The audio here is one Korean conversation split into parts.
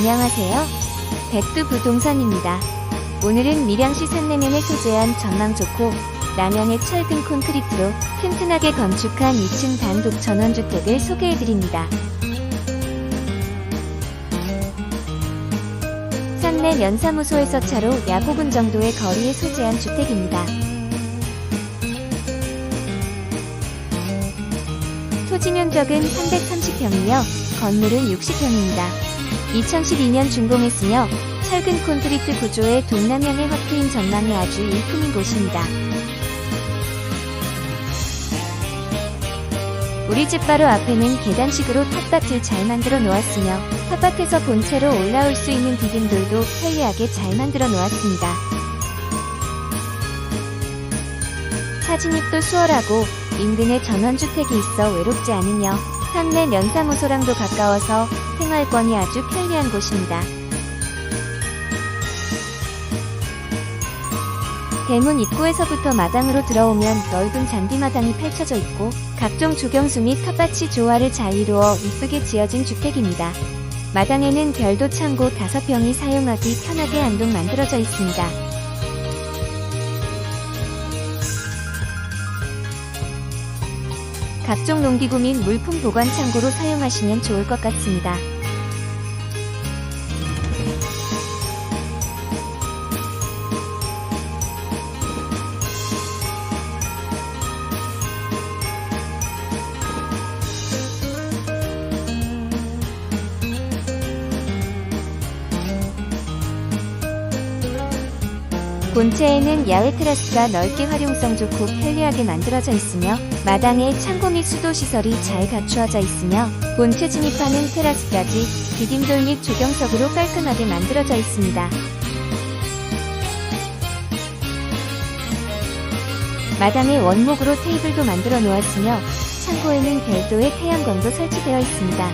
안녕하세요. 백두 부동산입니다. 오늘은 밀양시 산내면에 소재한 전망 좋고 남양의 철근 콘크리트로 튼튼하게 건축한 2층 단독 전원주택을 소개해드립니다. 산내 면사무소에서 차로 약 5분 정도의 거리에 소재한 주택입니다. 토지 면적은 330평이며 건물은 60평입니다. 2012년 준공했으며 철근 콘크리트 구조의 동남향의 확 트인 전망이 아주 일품인 곳입니다. 우리 집 바로 앞에는 계단식으로 텃밭을 잘 만들어 놓았으며 텃밭에서 본체로 올라올 수 있는 디딤돌도 편리하게 잘 만들어 놓았습니다. 차 진입도 수월하고 인근에 전원주택이 있어 외롭지 않으며 산내 면사무소랑도 가까워서 생활권이 아주 편리한 곳입니다. 대문 입구에서부터 마당으로 들어오면 넓은 잔디마당이 펼쳐져 있고 각종 조경수 및 텃밭이 조화를 잘 이루어 이쁘게 지어진 주택입니다. 마당에는 별도 창고 5평이 사용하기 편하게 한동 만들어져 있습니다. 각종 농기구 및 물품 보관 창고로 사용하시면 좋을 것 같습니다. 본체에는 야외 테라스가 넓게 활용성 좋고 편리하게 만들어져 있으며 마당에 창고 및 수도 시설이 잘 갖추어져 있으며 본체 진입하는 테라스까지 디딤돌 및 조경석으로 깔끔하게 만들어져 있습니다. 마당에 원목으로 테이블도 만들어 놓았으며 창고에는 별도의 태양광도 설치되어 있습니다.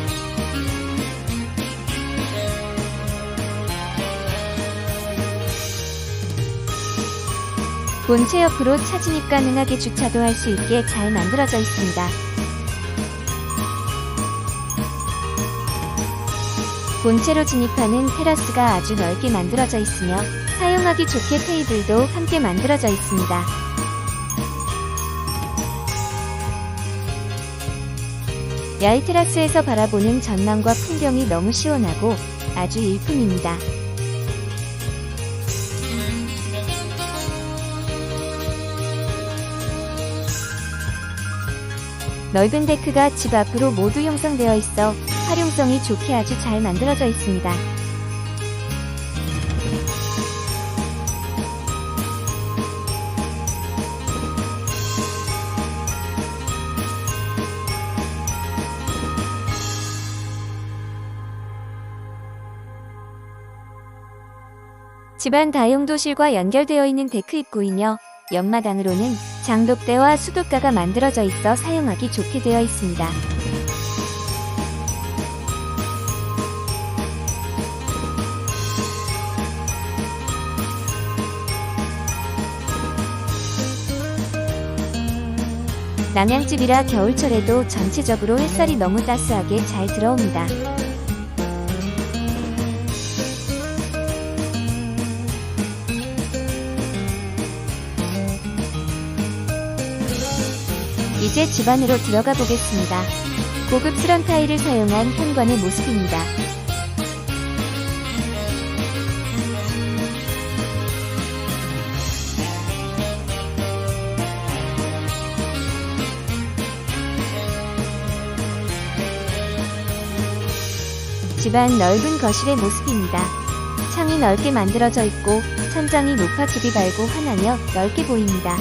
본체 옆으로 차 진입 가능하게 주차도 할 수 있게 잘 만들어져 있습니다. 본체로 진입하는 테라스가 아주 넓게 만들어져 있으며 사용하기 좋게 테이블도 함께 만들어져 있습니다. 야외 테라스에서 바라보는 전망과 풍경이 너무 시원하고 아주 일품입니다. 넓은 데크가 집 앞으로 모두 형성되어 있어 활용성이 좋게 아주 잘 만들어져 있습니다. 집안 다용도실과 연결되어 있는 데크 입구이며 옆마당으로는 장독대와 수도가가 만들어져 있어 사용하기 좋게 되어 있습니다. 남양집이라 겨울철에도 전체적으로 햇살이 너무 따스하게 잘 들어옵니다. 이제 집 안으로 들어가 보겠습니다. 고급스런 타일을 사용한 현관의 모습입니다. 집안 넓은 거실의 모습입니다. 창이 넓게 만들어져 있고 천장이 높아 집이 발고 환하며 넓게 보입니다.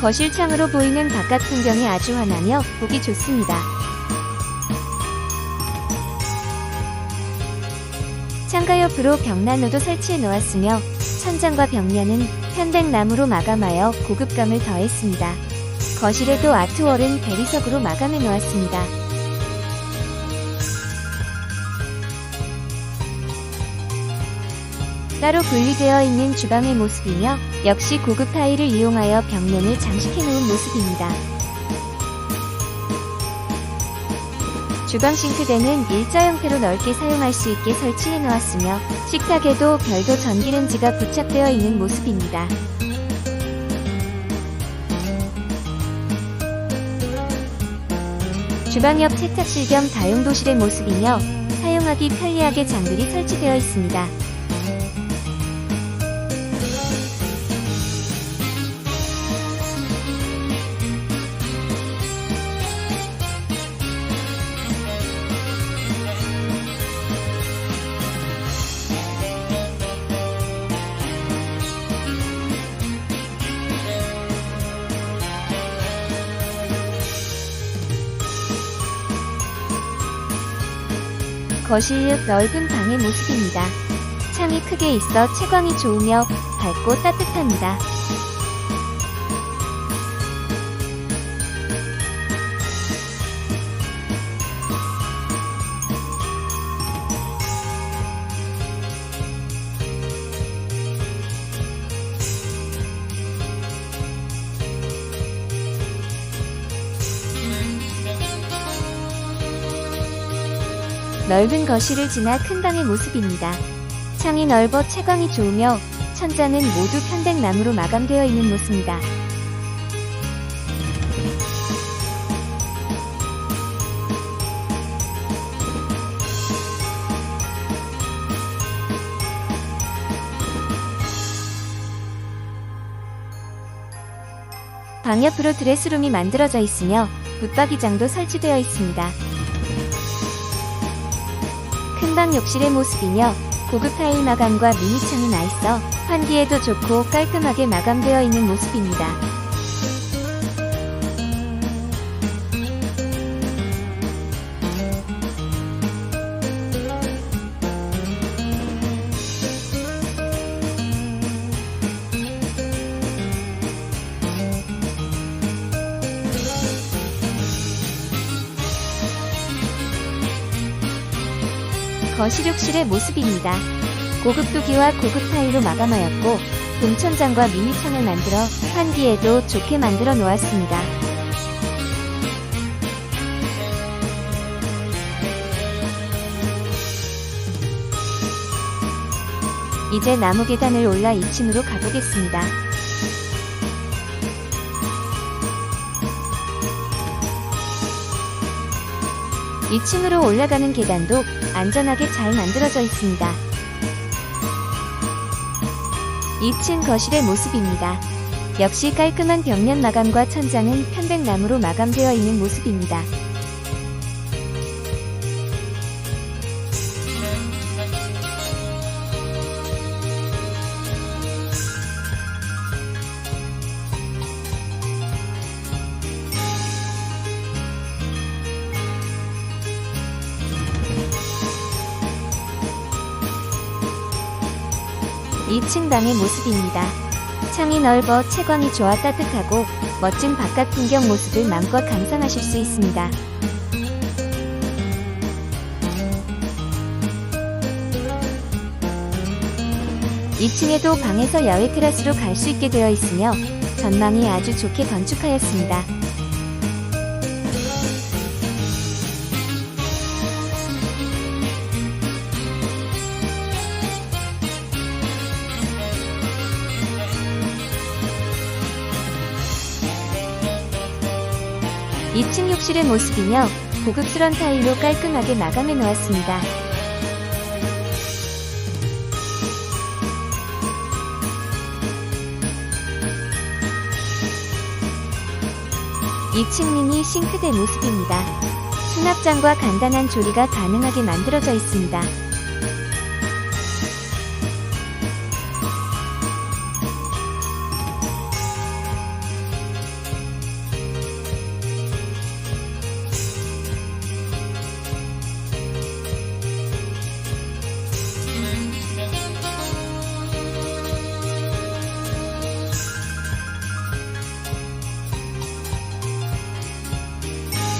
거실 창으로 보이는 바깥 풍경이 아주 환하며 보기 좋습니다. 창가 옆으로 벽난로도 설치해 놓았으며 천장과 벽면은 편백나무로 마감하여 고급감을 더했습니다. 거실에도 아트월은 대리석으로 마감해 놓았습니다. 따로 분리되어 있는 주방의 모습이며 역시 고급 타일을 이용하여 벽면을 장식해 놓은 모습입니다. 주방 싱크대는 일자 형태로 넓게 사용할 수 있게 설치해 놓았으며 식탁에도 별도 전기렌지가 부착되어 있는 모습입니다. 주방 옆 세탁실 겸 다용도실의 모습이며 사용하기 편리하게 장들이 설치되어 있습니다. 거실 옆 넓은 방의 모습입니다. 창이 크게 있어 채광이 좋으며 밝고 따뜻합니다. 넓은 거실을 지나 큰 방의 모습입니다. 창이 넓어 채광이 좋으며 천장은 모두 편백나무로 마감되어 있는 모습입니다. 방 옆으로 드레스룸이 만들어져 있으며 붙박이장도 설치되어 있습니다. 큰 방 욕실의 모습이며 고급 타일 마감과 미니창이 나 있어 환기에도 좋고 깔끔하게 마감되어 있는 모습입니다. 거실욕실의 모습입니다. 고급 도기와 고급 타일로 마감하였고 동천장과 미니창을 만들어 환기에도 좋게 만들어 놓았습니다. 이제 나무 계단을 올라 2층으로 가보겠습니다. 2층으로 올라가는 계단도 안전하게 잘 만들어져 있습니다. 2층 거실의 모습입니다. 역시 깔끔한 벽면 마감과 천장은 편백나무로 마감되어 있는 모습입니다. 2층 방의 모습입니다. 창이 넓어 채광이 좋아 따뜻하고 멋진 바깥 풍경 모습을 마음껏 감상하실 수 있습니다. 2층에도 방에서 야외 테라스로 갈 수 있게 되어 있으며 전망이 아주 좋게 건축하였습니다. 2층 욕실의 모습이며 고급스런 타일로 깔끔하게 마감해 놓았습니다. (2층) 미니 싱크대 모습입니다. 수납장과 간단한 조리가 가능하게 만들어져 있습니다. '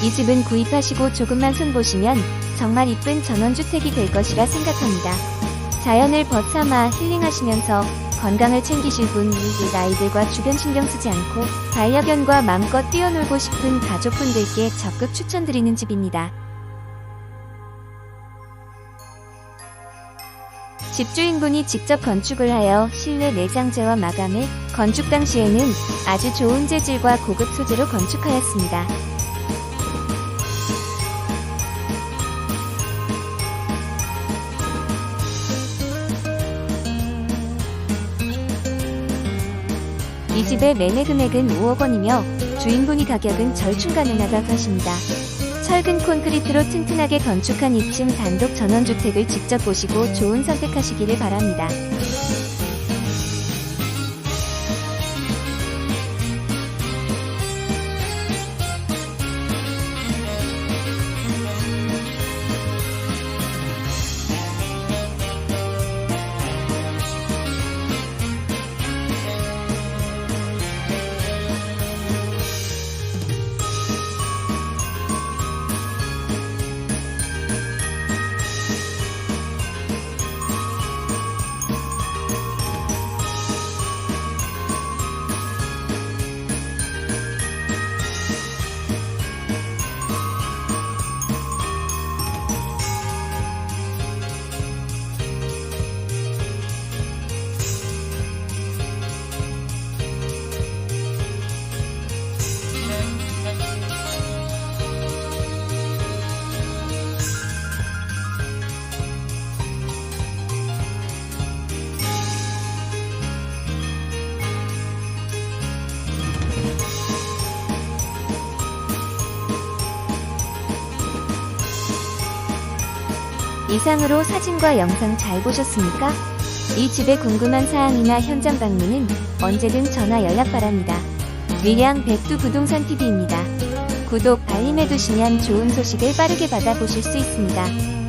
이 집은 구입하시고 조금만 손보시면 정말 이쁜 전원주택이 될 것이라 생각합니다. 자연을 벗삼아 힐링하시면서 건강을 챙기실 분, 우리 아이들과 주변 신경 쓰지 않고 반려견과 마음껏 뛰어놀고 싶은 가족분들께 적극 추천드리는 집입니다. 집주인분이 직접 건축을 하여 실내 내장재와 마감해 건축 당시에는 아주 좋은 재질과 고급 소재로 건축하였습니다. 집의 매매 금액은 5억 원이며 주인분이 가격은 절충 가능하다고 하십니다. 철근 콘크리트로 튼튼하게 건축한 2층 단독 전원주택을 직접 보시고 좋은 선택하시기를 바랍니다. 이상으로 사진과 영상 잘 보셨습니까? 이 집에 궁금한 사항이나 현장 방문은 언제든 전화 연락 바랍니다. 밀양 백두 부동산 TV입니다. 구독, 알림 해 두시면 좋은 소식을 빠르게 받아보실 수 있습니다.